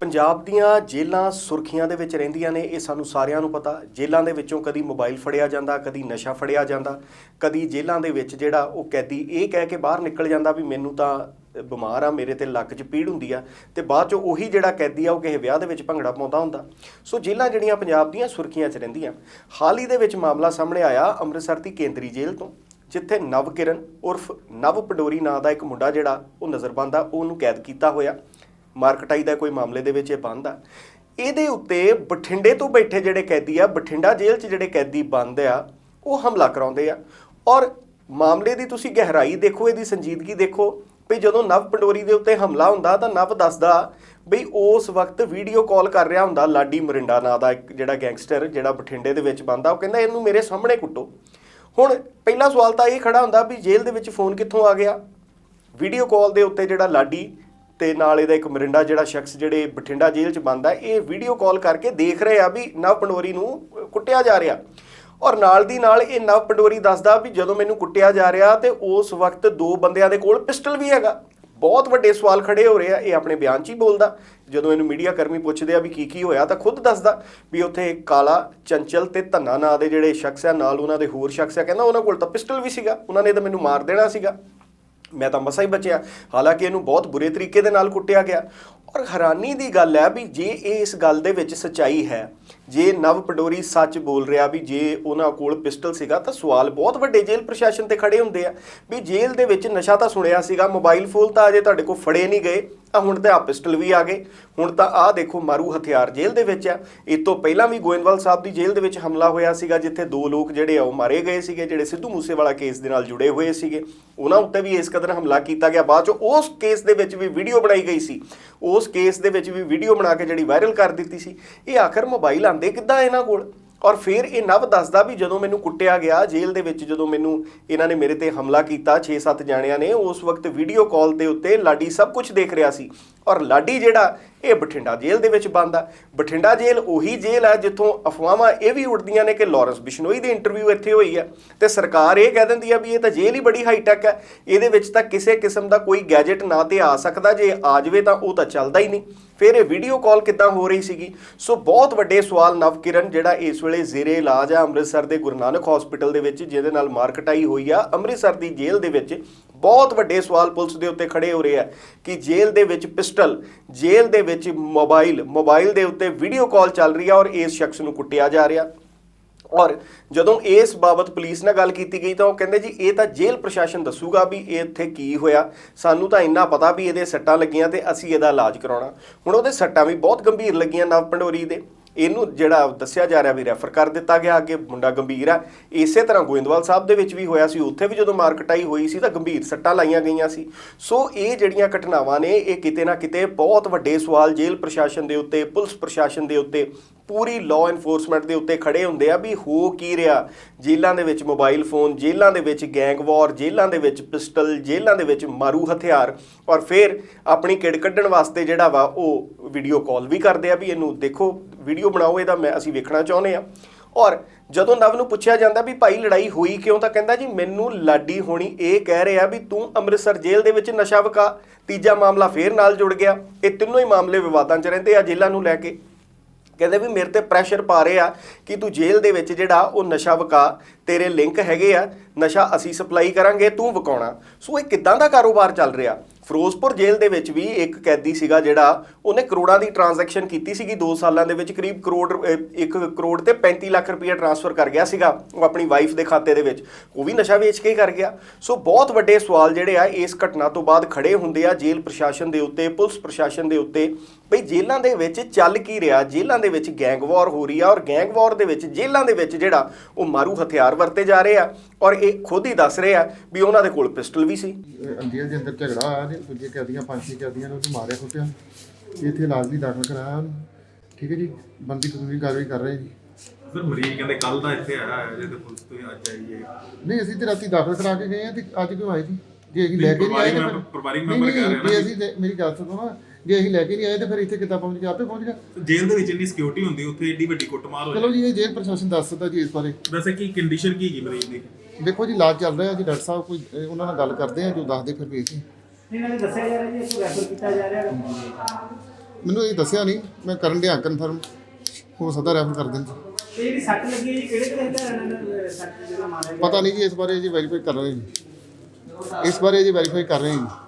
ਪੰਜਾਬ ਦੀਆਂ ਜੇਲ੍ਹਾਂ ਸੁਰਖੀਆਂ ਦੇ ਵਿੱਚ ਰਹਿੰਦੀਆਂ ਨੇ, ਇਹ ਸਾਨੂੰ ਸਾਰਿਆਂ ਨੂੰ ਪਤਾ। ਜੇਲ੍ਹਾਂ ਦੇ ਵਿੱਚੋਂ ਕਦੀ ਮੋਬਾਈਲ ਫੜਿਆ ਜਾਂਦਾ, ਕਦੀ ਨਸ਼ਾ ਫੜਿਆ ਜਾਂਦਾ। ਕਦੀ ਜੇਲ੍ਹਾਂ ਦੇ ਵਿੱਚ ਜਿਹੜਾ ਉਹ ਕੈਦੀ ਇਹ ਕਹਿ ਕੇ ਬਾਹਰ ਨਿਕਲ ਜਾਂਦਾ ਵੀ ਮੈਨੂੰ ਤਾਂ ਬਿਮਾਰ ਆ, ਮੇਰੇ ਤੇ ਲੱਕ 'ਚ ਪੀੜ ਹੁੰਦੀ ਆ ਤੇ ਬਾਅਦ 'ਚ ਉਹੀ ਜਿਹੜਾ ਕੈਦੀ ਆ, ਉਹ ਕਿਸੇ ਵਿਆਹ ਦੇ ਵਿੱਚ ਭੰਗੜਾ ਪਾਉਂਦਾ ਹੁੰਦਾ। ਸੋ ਜੇਲ੍ਹਾਂ ਜਿਹੜੀਆਂ ਪੰਜਾਬ ਦੀਆਂ ਸੁਰਖੀਆਂ 'ਚ ਰਹਿੰਦੀਆਂ। ਹਾਲ ਹੀ ਦੇ ਵਿੱਚ ਮਾਮਲਾ ਸਾਹਮਣੇ ਆਇਆ ਅੰਮ੍ਰਿਤਸਰ ਦੀ ਕੇਂਦਰੀ ਜੇਲ੍ਹ ਤੋਂ, ਜਿੱਥੇ ਨਵ ਕਿਰਨ ਉਰਫ ਨਵ ਪੰਡੋਰੀ ਨਾਂ ਦਾ ਇੱਕ ਮੁੰਡਾ ਜਿਹੜਾ ਉਹ ਨਜ਼ਰਬੰਦ ਆ, ਉਹਨੂੰ ਕੈਦ ਕੀਤਾ ਹੋਇਆ। ਮਾਰਕਟਾਈ ਦਾ ਕੋਈ ਮਾਮਲੇ ਦੇ ਵਿੱਚ ਇਹ ਬੰਦ ਆ। ਇਹਦੇ ਉੱਤੇ ਬਠਿੰਡੇ ਤੋਂ ਬੈਠੇ ਜਿਹੜੇ ਕੈਦੀ ਆ, ਬਠਿੰਡਾ ਜੇਲ੍ਹ 'ਚ ਜਿਹੜੇ ਕੈਦੀ ਬੰਦ ਆ, ਉਹ ਹਮਲਾ ਕਰਾਉਂਦੇ ਆ। ਔਰ ਮਾਮਲੇ ਦੀ ਤੁਸੀਂ ਗਹਿਰਾਈ ਦੇਖੋ, ਇਹਦੀ ਸੰਜੀਦਗੀ ਦੇਖੋ, ਵੀ ਜਦੋਂ ਨਵ ਪੰਡੋਰੀ ਦੇ ਉੱਤੇ ਹਮਲਾ ਹੁੰਦਾ ਤਾਂ ਨਵ ਦੱਸਦਾ ਬਈ ਉਸ ਵਕਤ ਵੀਡੀਓ ਕਾਲ ਕਰ ਰਿਹਾ ਹੁੰਦਾ ਲਾਡੀ ਮਰਿੰਡਾ ਨਾਂ ਦਾ ਇੱਕ ਜਿਹੜਾ ਗੈਂਗਸਟਰ ਜਿਹੜਾ ਬਠਿੰਡੇ ਦੇ ਵਿੱਚ ਬੰਦਾ ਉਹ ਕਹਿੰਦਾ ਇਹਨੂੰ ਮੇਰੇ ਸਾਹਮਣੇ ਕੁੱਟੋ। ਹੁਣ ਪਹਿਲਾ ਸਵਾਲ ਤਾਂ ਇਹ ਖੜਾ ਹੁੰਦਾ ਵੀ ਜੇਲ੍ਹ ਦੇ ਵਿੱਚ ਫੋਨ ਕਿੱਥੋਂ ਆ ਗਿਆ? ਵੀਡੀਓ ਕਾਲ ਦੇ ਉੱਤੇ ਜਿਹੜਾ ਲਾਡੀ ਤੇ ਨਾਲ ਇਹਦਾ ਇੱਕ ਮਰਿੰਡਾ ਜਿਹੜਾ ਸ਼ਖਸ ਜਿਹੜੇ ਬਠਿੰਡਾ ਜੇਲ੍ਹ 'ਚ ਬੰਦ ਹੈ ਇਹ ਵੀਡੀਓ ਕਾਲ ਕਰਕੇ ਦੇਖ ਰਹੇ ਆ ਵੀ ਨਵ ਪੰਡੋਰੀ ਨੂੰ ਕੁੱਟਿਆ ਜਾ ਰਿਹਾ। ਔਰ ਨਾਲ ਦੀ ਨਾਲ ਇਹ ਨਵ ਪੰਡੋਰੀ ਦੱਸਦਾ ਵੀ ਜਦੋਂ ਮੈਨੂੰ ਕੁੱਟਿਆ ਜਾ ਰਿਹਾ ਤੇ ਉਸ ਵਕਤ ਦੋ ਬੰਦਿਆਂ ਦੇ ਕੋਲ ਪਿਸਟਲ ਵੀ ਹੈਗਾ। ਬਹੁਤ ਵੱਡੇ ਸਵਾਲ ਖੜੇ ਹੋ ਰਹੇ ਆ, ਇਹ ਆਪਣੇ ਬਿਆਨ 'ਚ ਹੀ ਬੋਲਦਾ। ਜਦੋਂ ਇਹਨੂੰ ਮੀਡੀਆ ਕਰਮੀ ਪੁੱਛਦੇ ਆ ਵੀ ਕੀ ਕੀ ਹੋਇਆ ਤਾਂ ਖੁਦ ਦੱਸਦਾ ਵੀ ਉੱਥੇ ਕਾਲਾ ਚੰਚਲ ਤੇ ਧੰਨਾ ਨਾਂ ਦੇ ਜਿਹੜੇ ਸ਼ਖਸ ਆ, ਨਾਲ ਉਹਨਾਂ ਦੇ ਹੋਰ ਸ਼ਖਸ ਆ, ਕਹਿੰਦਾ ਉਹਨਾਂ ਕੋਲ ਤਾਂ ਪਿਸਟਲ ਵੀ ਸੀਗਾ, ਉਹਨਾਂ ਨੇ ਤਾਂ ਮੈਨੂੰ ਮਾਰ ਦੇਣਾ ਸੀਗਾ। ਮੈਂ ਤਾਂ ਮਸਾ ਹੀ ਬਚਿਆ। ਹਾਲਾਂਕਿ ਇਹਨੂੰ ਬਹੁਤ ਬੁਰੇ ਤਰੀਕੇ ਦੇ ਨਾਲ ਕੁੱਟਿਆ ਗਿਆ। ਔਰ ਹੈਰਾਨੀ ਦੀ ਗੱਲ ਹੈ ਵੀ ਜੇ ਇਹ ਇਸ ਗੱਲ ਦੇ ਵਿੱਚ ਸਚਾਈ ਹੈ, ਜੇ ਨਵ ਪਡੋਰੀ ਸੱਚ ਬੋਲ ਰਿਹਾ ਵੀ ਜੇ ਉਹਨਾਂ ਕੋਲ ਪਿਸਟਲ ਸੀਗਾ ਤਾਂ ਸਵਾਲ ਬਹੁਤ ਵੱਡੇ ਜੇਲ੍ਹ ਪ੍ਰਸ਼ਾਸਨ ਤੇ ਖੜੇ ਹੁੰਦੇ ਆ, ਵੀ ਜੇਲ੍ਹ ਦੇ ਵਿੱਚ ਨਸ਼ਾ ਤਾਂ ਸੁਣਿਆ ਸੀਗਾ, ਮੋਬਾਈਲ ਫੋਨ ਤਾਂ ਅਜੇ ਤੁਹਾਡੇ ਕੋਲ ਫੜੇ ਨਹੀਂ ਗਏ ਆ ਹੁਣ ਤਾਂ ਆ ਪਿਸਟਲ ਵੀ ਆ ਗਏ, ਹੁਣ ਤਾਂ ਆਹ ਦੇਖੋ ਮਾਰੂ ਹਥਿਆਰ ਜੇਲ੍ਹ ਦੇ ਵਿੱਚ ਆ। ਇਹ ਤੋਂ ਪਹਿਲਾਂ ਵੀ ਗੋਇੰਦਵਾਲ ਸਾਹਿਬ ਦੀ ਜੇਲ੍ਹ ਦੇ ਵਿੱਚ ਹਮਲਾ ਹੋਇਆ ਸੀਗਾ, ਜਿੱਥੇ ਦੋ ਲੋਕ ਜਿਹੜੇ ਆ ਉਹ ਮਾਰੇ ਗਏ ਸੀਗੇ, ਜਿਹੜੇ ਸਿੱਧੂ ਮੂਸੇਵਾਲਾ ਕੇਸ ਦੇ ਨਾਲ ਜੁੜੇ ਹੋਏ ਸੀਗੇ। ਉਹਨਾਂ ਉੱਤੇ ਵੀ ਇਸ ਕਦਰ ਹਮਲਾ ਕੀਤਾ ਗਿਆ। ਬਾਅਦ ਚ ਉਸ ਕੇਸ ਦੇ ਵਿੱਚ ਵੀ ਵੀਡੀਓ ਬਣਾਈ ਗਈ ਸੀ। ਉਹ ਉਸ ਕੇਸ ਦੇ ਵਿੱਚ ਵੀ ਵੀਡੀਓ ਬਣਾ ਕੇ ਜਿਹੜੀ ਵਾਇਰਲ ਕਰ ਦਿੱਤੀ ਸੀ, ਇਹ ਆਖਰ ਮੋਬਾਈਲ ਆਂਦੇ ਕਿੱਦਾਂ ਇਹਨਾਂ ਕੋਲ? ਔਰ ਫਿਰ ਇਹ ਨਵ ਦੱਸਦਾ ਵੀ ਜਦੋਂ ਮੈਨੂੰ ਕੁੱਟਿਆ ਗਿਆ ਜੇਲ੍ਹ ਦੇ ਵਿੱਚ, ਜਦੋਂ ਮੈਨੂੰ ਇਹਨਾਂ ਨੇ ਮੇਰੇ ਤੇ ਹਮਲਾ ਕੀਤਾ 6-7 ਜਾਣਿਆਂ ਨੇ, ਉਸ ਵਕਤ ਵੀਡੀਓ ਕਾਲ ਦੇ ਉੱਤੇ ਲਾਡੀ ਸਭ ਕੁਝ ਦੇਖ ਰਿਹਾ ਸੀ। ਔਰ ਲਾਡੀ ਜਿਹੜਾ, ਇਹ ਬਠਿੰਡਾ ਜੇਲ੍ਹ ਦੇ ਵਿੱਚ ਬੰਦ। ਆ ਬਠਿੰਡਾ ਜੇਲ੍ਹ ਉਹੀ ਜੇਲ੍ਹ ਆ ਜਿੱਥੋਂ ਅਫਵਾਹਾਂ ਇਹ ਵੀ ਉੱਡਦੀਆਂ ਨੇ ਕਿ ਲਾਰੈਂਸ ਬਿਸ਼ਨੋਈ ਦੀ ਇੰਟਰਵਿਊ ਇੱਥੇ ਹੋਈ ਹੈ। ਤੇ ਸਰਕਾਰ ਇਹ ਕਹਿ ਦਿੰਦੀ ਆ ਵੀ ਇਹ ਤਾਂ ਜੇਲ੍ਹ ਹੀ ਬੜੀ ਹਾਈ ਟੈਕ ਹੈ। ਇਹਦੇ ਵਿੱਚ ਤਾਂ ਕਿਸੇ ਕਿਸਮ ਦਾ ਕੋਈ ਗੈਜਟ ਨਾ ਤੇ ਆ ਸਕਦਾ, ਜੇ ਆ ਜਾਵੇ ਤਾਂ ਉਹ ਤਾਂ ਚੱਲਦਾ ਹੀ ਨਹੀਂ। ਫਿਰ ਇਹ ਵੀਡੀਓ ਕਾਲ ਕਿੱਦਾਂ ਹੋ ਰਹੀ ਸੀਗੀ? ਸੋ ਬਹੁਤ ਵੱਡੇ ਸਵਾਲ ਨਵਕਿਰਨ, ਜਿਹੜਾ ਇਸ ਵੇਲੇ ਜ਼ੇਰੇ ਇਲਾਜ ਆ ਅੰਮ੍ਰਿਤਸਰ ਦੇ ਗੁਰੂ ਨਾਨਕ ਹਸਪੀਟਲ ਦੇ ਵਿੱਚ, ਜਿਹਦੇ ਨਾਲ ਮਾਰਕਟਾਈ ਹੋਈ ਆ। ਅੰਮ੍ਰਿਤਸਰ ਦੀ ਜੇਲ੍ਹ ਦੇ ਵਿੱਚ ਬਹੁਤ ਵੱਡੇ ਸਵਾਲ ਪੁਲਿਸ ਦੇ ਉੱਤੇ ਖੜੇ ਹੋ ਰਹੇ ਆ ਕਿ ਜੇਲ੍ਹ ਦੇ ਵਿੱਚ ਪਿਸਟਲ, ਜੇਲ੍ਹ ਦੇ ਵਿੱਚ ਮੋਬਾਈਲ ਮੋਬਾਈਲ ਦੇ ਉੱਤੇ ਵੀਡੀਓ ਕਾਲ ਚੱਲ ਰਹੀ ਆ ਔਰ ਇਸ ਸ਼ਖਸ ਨੂੰ ਕੁੱਟਿਆ ਜਾ ਰਿਹਾ। ਔਰ ਜਦੋਂ ਇਸ ਬਾਬਤ ਪੁਲਿਸ ਨਾਲ ਗੱਲ ਕੀਤੀ ਗਈ ਤਾਂ ਉਹ ਕਹਿੰਦੇ ਜੀ, ਇਹ ਤਾਂ ਜੇਲ੍ਹ ਪ੍ਰਸ਼ਾਸਨ ਦੱਸੂਗਾ ਵੀ ਇਹ ਇੱਥੇ ਕੀ ਹੋਇਆ। ਸਾਨੂੰ ਤਾਂ ਇੰਨਾ ਪਤਾ ਵੀ ਇਹਦੇ ਸੱਟਾਂ ਲੱਗੀਆਂ ਤੇ ਅਸੀਂ ਇਹਦਾ ਇਲਾਜ ਕਰਾਉਣਾ। ਹੁਣ ਉਹਦੇ ਸੱਟਾਂ ਵੀ ਬਹੁਤ ਗੰਭੀਰ ਲੱਗੀਆਂ ਨਵ ਪੰਡੋਰੀ ਦੇ। ਇਹਨੂੰ ਜਿਹੜਾ ਦੱਸਿਆ ਜਾ ਰਿਹਾ ਵੀ ਰੈਫਰ ਕਰ ਦਿੱਤਾ ਗਿਆ ਅੱਗੇ, ਮੁੰਡਾ ਗੰਭੀਰ ਆ। ਇਸੇ ਤਰ੍ਹਾਂ ਗੋਇੰਦਵਾਲ ਸਾਹਿਬ ਦੇ ਵਿੱਚ ਵੀ ਹੋਇਆ ਸੀ, ਉੱਥੇ ਵੀ ਜਦੋਂ ਮਾਰਕਟਾਈ ਹੋਈ ਸੀ ਤਾਂ ਗੰਭੀਰ ਸੱਟਾਂ ਲਾਈਆਂ ਗਈਆਂ ਸੀ। ਸੋ ਇਹ ਜਿਹੜੀਆਂ ਘਟਨਾਵਾਂ ਨੇ, ਇਹ ਕਿਤੇ ਨਾ ਕਿਤੇ ਬਹੁਤ ਵੱਡੇ ਸਵਾਲ ਜੇਲ੍ਹ ਪ੍ਰਸ਼ਾਸਨ ਦੇ ਉੱਤੇ, ਪੁਲਿਸ ਪ੍ਰਸ਼ਾਸਨ ਦੇ ਉੱਤੇ ਪੂਰੀ ਲਾਅ ਐਨਫੋਰਸਮੈਂਟ ਦੇ ਉੱਤੇ ਖੜੇ ਹੁੰਦੇ ਆ ਵੀ ਹੋ ਕੀ ਰਿਹਾ? ਜੇਲ੍ਹਾਂ ਦੇ ਵਿੱਚ ਮੋਬਾਈਲ ਫੋਨ ਜੇਲ੍ਹਾਂ ਦੇ ਵਿੱਚ ਗੈਂਗ ਵਾਰ ਜੇਲ੍ਹਾਂ ਦੇ ਵਿੱਚ ਪਿਸਟਲ ਜੇਲ੍ਹਾਂ ਦੇ ਵਿੱਚ ਮਾਰੂ ਹਥਿਆਰ ਔਰ ਫਿਰ ਆਪਣੀ ਕਿੜ ਕੱਢਣ ਵਾਸਤੇ ਜਿਹੜਾ ਵਾ ਉਹ ਵੀਡੀਓ ਕਾਲ ਵੀ ਕਰਦੇ ਆ ਵੀ ਇਹਨੂੰ ਦੇਖੋ ਵੀਡੀਓ ਬਣਾਓ, ਇਹਦਾ ਮੈਂ ਅਸੀਂ ਵੇਖਣਾ ਚਾਹੁੰਦੇ ਆ। ਔਰ ਜਦੋਂ ਨਵ ਨੂੰ ਪੁੱਛਿਆ ਜਾਂਦਾ ਵੀ ਭਾਈ ਲੜਾਈ ਹੋਈ ਕਿਉਂ, ਤਾਂ ਕਹਿੰਦਾ ਜੀ ਮੈਨੂੰ ਲਾਡੀ ਹੋਣੀ ਇਹ ਕਹਿ ਰਿਹਾ ਵੀ ਤੂੰ ਅੰਮ੍ਰਿਤਸਰ ਜੇਲ੍ਹ ਦੇ ਵਿੱਚ ਨਸ਼ਾ ਵਕਾ। ਤੀਜਾ ਮਾਮਲਾ ਫੇਰ ਨਾਲ ਜੁੜ ਗਿਆ। ਇਹ ਤਿੰਨੋਂ ਹੀ ਮਾਮਲੇ ਵਿਵਾਦਾਂ 'ਚ ਰਹਿੰਦੇ ਆ ਜੇਲ੍ਹਾਂ ਨੂੰ ਲੈ ਕੇ। ਕਹਿੰਦੇ ਵੀ ਮੇਰੇ ਤੇ ਪ੍ਰੈਸ਼ਰ ਪਾ ਰਹੇ ਆ ਕਿ ਤੂੰ ਜੇਲ੍ਹ ਦੇ ਵਿੱਚ ਜਿਹੜਾ ਉਹ ਨਸ਼ਾ ਵਕਾ, ਤੇਰੇ ਲਿੰਕ ਹੈਗੇ ਆ, ਨਸ਼ਾ ਅਸੀਂ ਸਪਲਾਈ ਕਰਾਂਗੇ, ਤੂੰ ਵਕਾਉਣਾ। ਸੋ ਇਹ ਕਿੱਦਾਂ ਦਾ ਕਾਰੋਬਾਰ ਚੱਲ ਰਿਹਾ? ਫਿਰੋਜ਼ਪੁਰ ਜੇਲ੍ਹ ਦੇ ਵਿੱਚ ਵੀ ਇੱਕ ਕੈਦੀ ਸੀਗਾ ਜਿਹੜਾ, ਉਹਨੇ ਕਰੋੜਾਂ ਦੀ ਟ੍ਰਾਂਜੈਕਸ਼ਨ ਕੀਤੀ ਸੀਗੀ 2 ਸਾਲਾਂ ਦੇ ਵਿੱਚ ਕਰੀਬ ਕਰੋੜ 1 ਕਰੋੜ ਤੇ 35 ਲੱਖ ਰੁਪਏ ਟ੍ਰਾਂਸਫਰ ਕਰ ਗਿਆ ਸੀਗਾ, ਉਹ ਆਪਣੀ ਵਾਈਫ ਦੇ ਖਾਤੇ ਦੇ ਵਿੱਚ। ਉਹ ਵੀ ਨਸ਼ਾ ਵੇਚ ਕੇ ਹੀ ਕਰ ਗਿਆ। ਸੋ ਬਹੁਤ ਵੱਡੇ ਸਵਾਲ ਜਿਹੜੇ ਆ, ਇਸ ਘਟਨਾ ਤੋਂ ਬਾਅਦ ਖੜੇ ਹੁੰਦੇ ਆ ਜੇਲ੍ਹ ਪ੍ਰਸ਼ਾਸਨ ਦੇ ਉੱਤੇ, ਪੁਲਿਸ ਪ੍ਰਸ਼ਾਸਨ ਦੇ ਉੱਤੇ। ਭਈ ਜੇਲ੍ਹਾਂ ਦੇ ਵਿੱਚ ਚੱਲ ਕੀ ਰਿਹਾ? ਜੇਲ੍ਹਾਂ ਦੇ ਵਿੱਚ ਗੈਂਗ ਵਾਰ ਹੋ ਰਹੀ ਆ ਔਰ ਗੈਂਗ ਵਾਰ ਦੇ ਵਿੱਚ ਜੇਲ੍ਹਾਂ ਦੇ ਵਿੱਚ ਜਿਹੜਾ ਉਹ ਮਾਰੂ ਹਥਿਆਰ ਵਰਤੇ ਜਾ ਰਹੇ ਆ ਔਰ ਇਹ ਖੁਦ ਹੀ ਦੱਸ ਰਹੇ ਆ ਵੀ ਉਹਨਾਂ ਦੇ ਕੋਲ ਪਿਸਟਲ ਵੀ ਸੀ। ਅੰਦਰ ਦੇ ਅੰਦਰ ਝਗੜਾ ਆਇਆ ਤੇ ਦੂਜੇ ਕੈਦੀਆਂ ਪੰਜ ਛੇ ਕੈਦੀਆਂ ਨੂੰ ਉਹਨੂੰ ਮਾਰਿਆ ਕੁੱਟਿਆ। ਇੱਥੇ ਇਲਾਜ ਦਾਖਲ ਕਰਾਇਆ ਉਹਨੂੰ। ਠੀਕ ਹੈ ਜੀ? ਬੰਦੀ ਕਾਨੂੰਨੀ ਕਾਰਵਾਈ ਕਰ ਰਹੇ ਜੀ। ਫਿਰ ਮਰੀਜ਼ ਕਹਿੰਦੇ ਕੱਲ ਦਾ ਇੱਥੇ ਆਇਆ ਹੈ ਜੇ ਤੇ ਪੁਲਿਸ ਤੋਂ ਅੱਜ ਆਈਏ ਨਹੀਂ ਅਸੀਂ ਤੇ ਰਾਤੀ ਦਾਖਲ ਕਰਾ ਕੇ ਗਏ ਆ ਤੇ ਅੱਜ ਕਿਉਂ ਆਏ ਜੀ? ਜੇ ਅਸੀਂ ਲੈ ਕੇ ਨਹੀਂ ਆਏ ਪਰਿਵਾਰਿਕ ਤਾਂ ਮੈਂਬਰ- ਪਰਿਵਾਰਿਕ ਨਹੀਂ, ਮੈਂਬਰ ਕਹਿ ਰਹੇ ਨਾ ਜੇ ਵੀ- ਅਸੀਂ ਤੇ- ਮੇਰੀ ਗੱਲ ਸੁਣੋ ਨਾ ਜੇ ਅਸੀਂ ਲੈ ਕੇ ਨਹੀਂ ਆਏ ਤੇ ਫਿਰ ਇੱਥੇ ਕਿੱਦਾਂ ਪਹੁੰਚ ਗਿਆ ਆਪੇ ਪਹੁੰਚ ਗਿਆ ਜੇਲ੍ਹ ਦੇ ਵਿੱਚ ਇੰਨੀ ਸਿਕਿਉਰਿਟੀ ਹੁੰਦੀ ਉੱਥੇ ਏਡੀ ਵੱਡੀ ਕੁੱਟਮਾਰ ਹੋ ਚਲੋ ਜੀ ਇਹ ਜੇਲ੍ਹ ਪ੍ਰਸ਼ਾਸਨ ਦੱਸ ਸਕਦਾ ਜੀ ਇਸ ਬਾਰੇ। ਵੈਸੇ ਕੀ ਕੰਡੀਸ਼ਨ ਕੀ ਹੈਗੀ ਮਰੀਜ਼ ਦੀ? ਦੇਖੋ ਜੀ ਇਲਾਜ ਚੱਲ ਰਿਹਾ ਜੀ ਡਾਕਟਰ ਸਾਹਿਬ ਕੋਈ ਉਹਨਾਂ ਨਾਲ ਗੱਲ ਕਰਦੇ ਆ ਜੋ ਦੱਸਦੇ ਫਿਰ ਵੇਖ ਜੀ ਇਹਨਾਂ ਨੇ ਦੱਸਿਆ ਜਾ ਰਿਹਾ ਜੀ ਰੈਫਰ ਕੀਤਾ ਜਾ ਰਿਹਾ। ਮੈਨੂੰ ਇਹ ਦੱਸਿਆ ਨਹੀਂ ਮੈਂ ਕਰਨ ਡਿਆ ਕਨਫਰਮ ਹੋ ਸਕਦਾ ਰੈਫਰ ਕਰ ਦੇਣ। ਇਹ ਜਿਹੜੀ ਸੱਟ ਲੱਗੀ ਕਿਹੜੇ ਕਿਹੜੇ ਦਾ ਸੱਟ ਜਿਹੜਾ ਮਾਰਿਆ ਪਤਾ ਨਹੀਂ ਜੀ ਇਸ ਬਾਰੇ ਜੀ ਵੈਰੀਫਾਈ ਕਰ ਰਹੇ ਜੀ ਇਸ ਬਾਰੇ ਜੀ ਜੀ